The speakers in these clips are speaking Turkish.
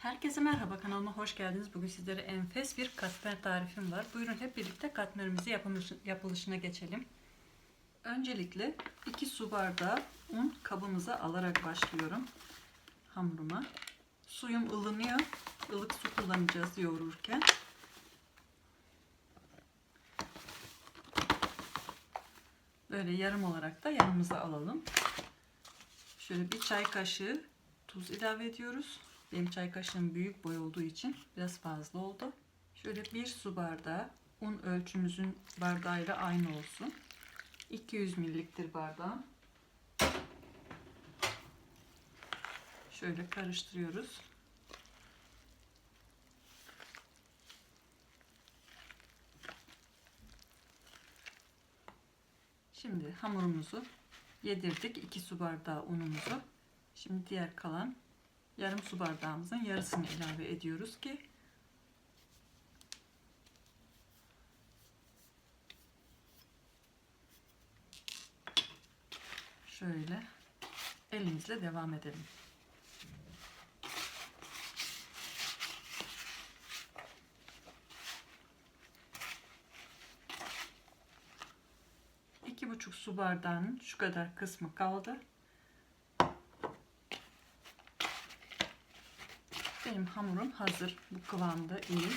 Herkese merhaba kanalıma hoş geldiniz. Bugün sizlere enfes bir katmer tarifim var. Buyurun hep birlikte katmerimizi yapılış- yapılışına geçelim. Öncelikle 2 su bardağı un kabımıza alarak başlıyorum hamuruma. Suyum ılınıyor. Ilık su kullanacağız yoğururken. Böyle yarım olarak da yanımıza alalım. Şöyle bir çay kaşığı tuz ilave ediyoruz. Benim çay kaşığım büyük boy olduğu için biraz fazla oldu. Şöyle bir su bardağı un ölçümüzün bardağıyla aynı olsun. 200 milliktir bardağım. Şöyle karıştırıyoruz. Şimdi hamurumuzu yedirdik. 2 su bardağı unumuzu. Şimdi diğer kalan yarım su bardağımızın yarısını ilave ediyoruz ki şöyle elimizle devam edelim. İki buçuk su bardağının şu kadar kısmı kaldı. Benim hamurum hazır. Bu kıvamda iyi.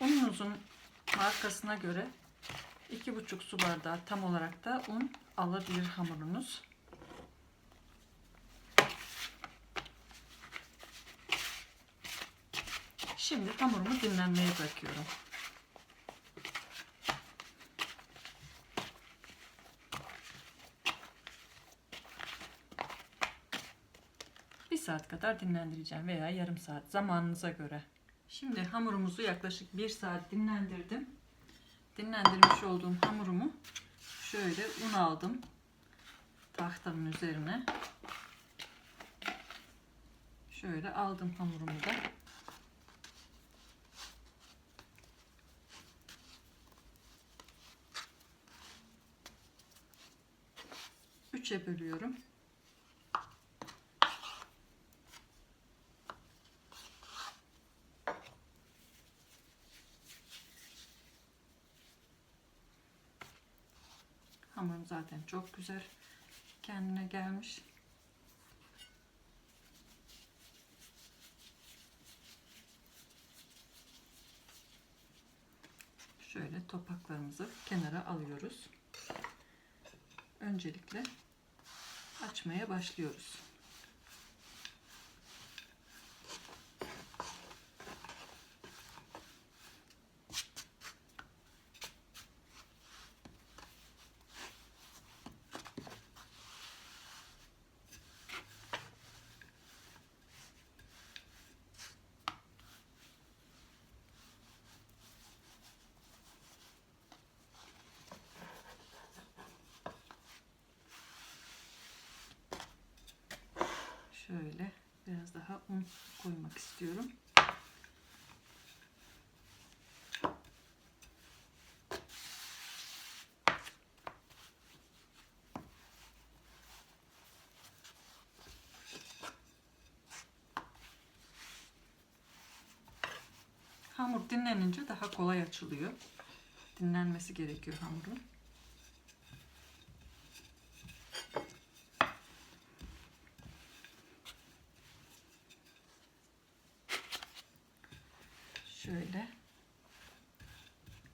Ununuzun markasına göre iki buçuk su bardağı tam olarak da un alabilir hamurunuz. Şimdi hamurumu dinlenmeye bırakıyorum. Saat kadar dinlendireceğim veya yarım saat zamanınıza göre. Şimdi hamurumuzu yaklaşık bir saat dinlendirdim. Dinlendirmiş olduğum hamurumu şöyle un aldım tahtamın üzerine. Şöyle aldım hamurumu da. Üçe bölüyorum. Hamurum zaten çok güzel kendine gelmiş. Şöyle topaklarımızı kenara alıyoruz. Öncelikle açmaya başlıyoruz. Şöyle biraz daha un koymak istiyorum. Hamur dinlenince daha kolay açılıyor. Dinlenmesi gerekiyor hamurun. Şöyle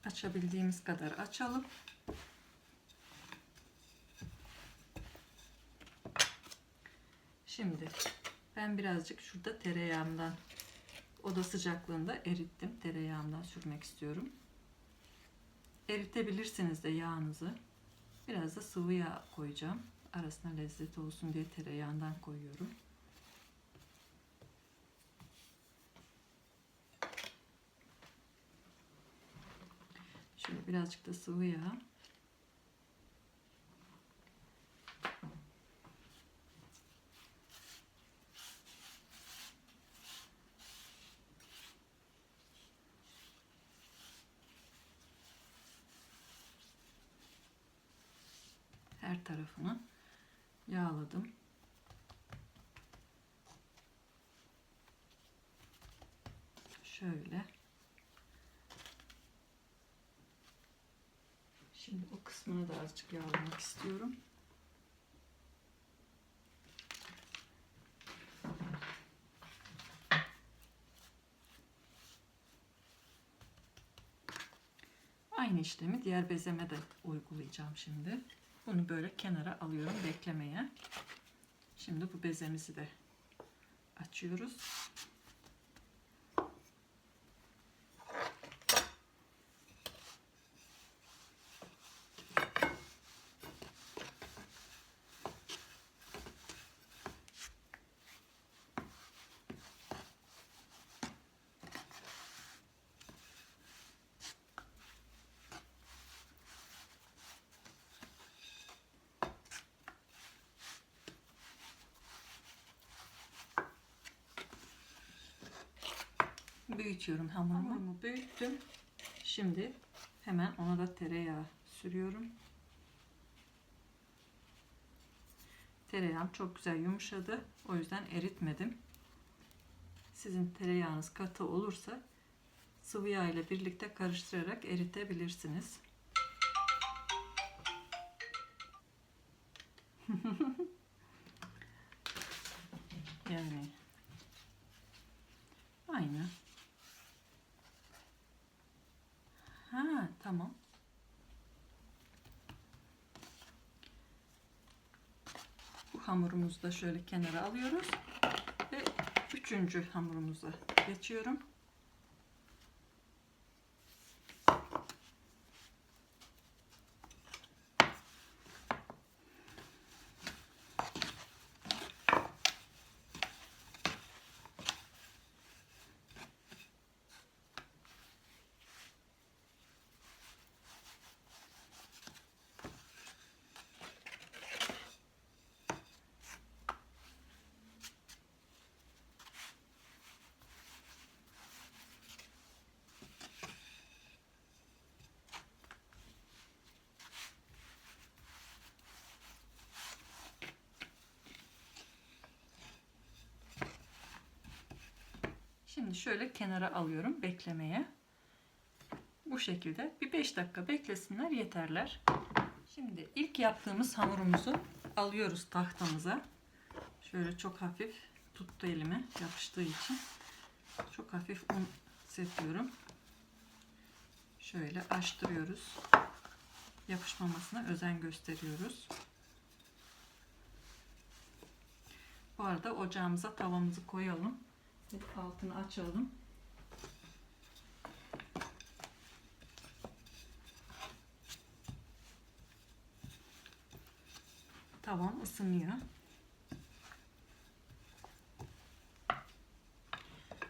açabildiğimiz kadar açalım. Şimdi ben birazcık şurada tereyağımdan oda sıcaklığında erittim. Tereyağımdan sürmek istiyorum. Eritebilirsiniz de yağınızı. Biraz da sıvı yağ koyacağım. Arasına lezzet olsun diye tereyağından koyuyorum. Şöyle birazcık da sıvı yağ. Her tarafını yağladım. Şöyle. Şimdi o kısmını da azıcık yağlamak istiyorum. Aynı işlemi diğer bezeme de uygulayacağım şimdi. Bunu böyle kenara alıyorum beklemeye. Şimdi bu bezemizi de açıyoruz. Büyütüyorum hamurumu. Hamurumu büyüttüm. Şimdi hemen ona da tereyağı sürüyorum. Tereyağım çok güzel yumuşadı. O yüzden eritmedim. Sizin tereyağınız katı olursa sıvı yağ ile birlikte karıştırarak eritebilirsiniz. yani aynı. Tamam. Bu hamurumuzu da şöyle kenara alıyoruz. Ve üçüncü hamurumuza geçiyorum. Şimdi şöyle kenara alıyorum beklemeye. Bu şekilde bir 5 dakika beklesinler yeterler. Şimdi ilk yaptığımız hamurumuzu alıyoruz tahtamıza. Şöyle çok hafif tuttu elime yapıştığı için. Çok hafif un sepiyorum. Şöyle açtırıyoruz. Yapışmamasına özen gösteriyoruz. Bu arada ocağımıza tavamızı koyalım. Altını açalım. Tavam ısınıyor.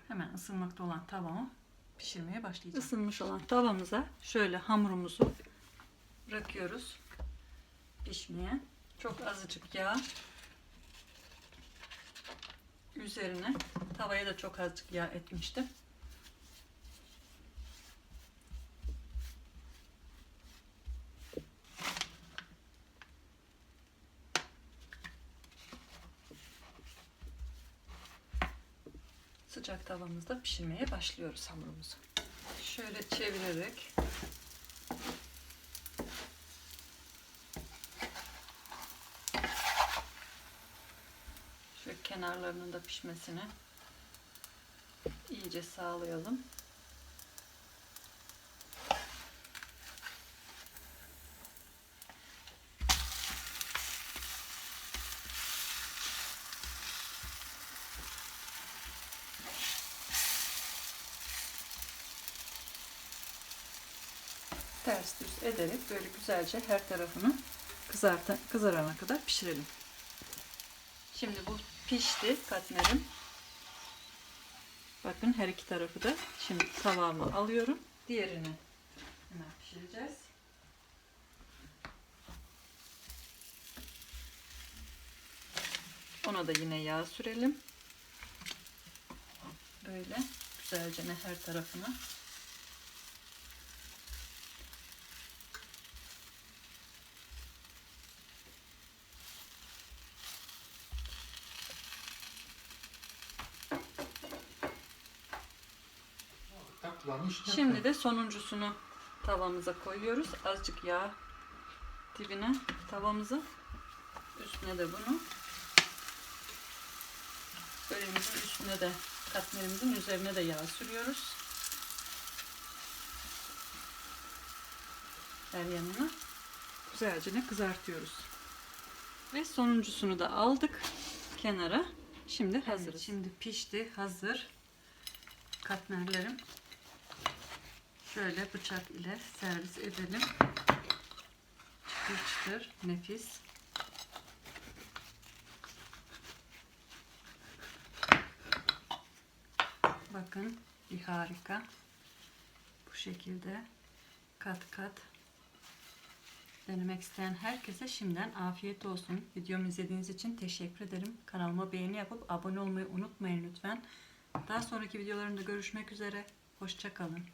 Hemen ısınmakta olan tavamı pişirmeye başlayacağım. Isınmış olan tavamıza şöyle hamurumuzu bırakıyoruz pişmeye. Çok azıcık yağ üzerine tavaya da çok azıcık yağ etmiştim. Sıcak tavamızda pişirmeye başlıyoruz hamurumuzu. Şöyle çevirerek şöyle kenarlarının da pişmesini iyice sağlayalım. ters düz ederek böyle güzelce her tarafını kızartan, kızarana kadar pişirelim. Şimdi bu pişti katmerim. Bakın her iki tarafı da şimdi tavamı alıyorum. Diğerini hemen pişireceğiz. Ona da yine yağ sürelim. Böyle güzelce her tarafına Şimdi de sonuncusunu tavamıza koyuyoruz. Azıcık yağ dibine tavamızı. Üstüne de bunu. Böreğimizin üstüne de katmerimizin üzerine de yağ sürüyoruz. Her yanına. Güzelce kızartıyoruz. Ve sonuncusunu da aldık kenara. Şimdi hazırız. şimdi pişti, hazır. Katmerlerim şöyle bıçak ile servis edelim. Çıtır çıtır, nefis. Bakın bir harika. Bu şekilde kat kat denemek isteyen herkese şimdiden afiyet olsun. Videomu izlediğiniz için teşekkür ederim. Kanalıma beğeni yapıp abone olmayı unutmayın lütfen. Daha sonraki videolarımda görüşmek üzere. Hoşçakalın.